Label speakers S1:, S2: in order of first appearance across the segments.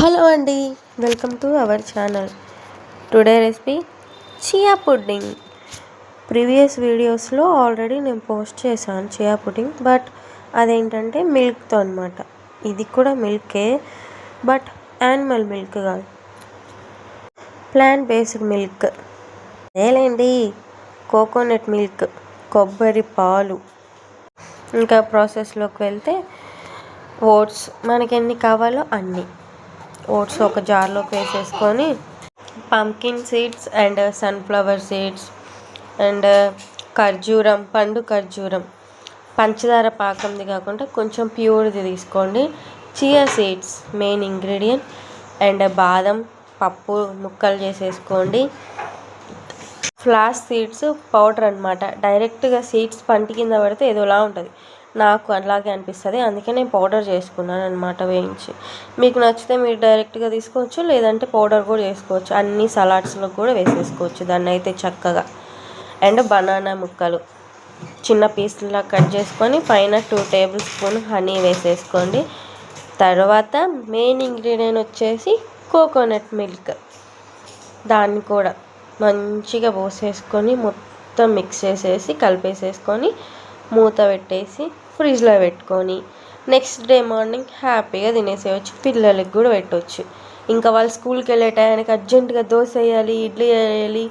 S1: Hello అండి welcome to our channel. Today recipe chia pudding. Previous వీడియోస్లో already నేను post చేశాను చియా పుడ్డింగ్ బట్ అదేంటంటే మిల్క్తో అనమాట ఇది కూడా మిల్కే బట్ యానిమల్ మిల్క్ కాదు. Plant based milk. అదేలేండి కోకోనట్ మిల్క్ కొబ్బరి పాలు. ఇంకా ప్రాసెస్లోకి వెళ్తే ఓట్స్ మనకి ఎన్ని కావాలో అన్నీ. ఓట్స్ ఒక జార్లోకి వేసేసుకొని pumpkin seeds and sunflower seeds and ఖర్జూరం పండు ఖర్జూరం. పంచదార పాకంది కాకుండా కొంచెం ప్యూర్ది తీసుకోండి. Chia seeds main ingredient and బాదం పప్పు ముక్కలు చేసేసుకోండి. ఫ్లాష్ సీడ్స్ పౌడర్ అనమాట డైరెక్ట్గా సీడ్స్ పంటి కింద పడితే ఏదోలా ఉంటుంది. నాకు అలాగే అనిపిస్తుంది. అందుకే నేను పౌడర్ చేసుకున్నాను అనమాట వేయించి. మీకు నచ్చితే మీరు డైరెక్ట్గా తీసుకోవచ్చు లేదంటే పౌడర్ కూడా చేసుకోవచ్చు. అన్ని సలాడ్స్లో కూడా వేసేసుకోవచ్చు దాన్ని అయితే చక్కగా. అండ్ బనానా ముక్కలు. చిన్న పీస్లా కట్ చేసుకొని పైన టూ టేబుల్ స్పూన్ హనీ వేసేసుకోండి. తర్వాత మెయిన్ ఇంగ్రీడియంట్ వచ్చేసి కోకోనట్ మిల్క్. దాన్ని కూడా మంచిగా పోసేసుకొని మొత్తం మిక్స్ చేసేసి కలిపేసేసుకొని మూత పెట్టేసి ఫ్రిడ్జ్లో పెట్టుకొని నెక్స్ట్ డే మార్నింగ్ హ్యాపీగా తినేసేయచ్చు. పిల్లలకి కూడా పెట్టవచ్చు ఇంకా వాళ్ళు స్కూల్కి వెళ్ళే టయానికి అర్జెంటుగా దోశ వేయాలి ఇడ్లీ వేయాలి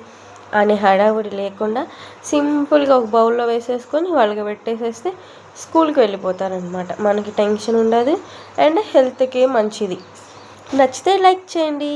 S1: అనే హడావుడి లేకుండా సింపుల్గా ఒక బౌల్లో వేసేసుకొని వాళ్ళకి పెట్టేసేస్తే స్కూల్కి వెళ్ళిపోతారనమాట మనకి టెన్షన్ ఉండదు అండ్ హెల్త్కి మంచిది. నచ్చితే లైక్ చేయండి.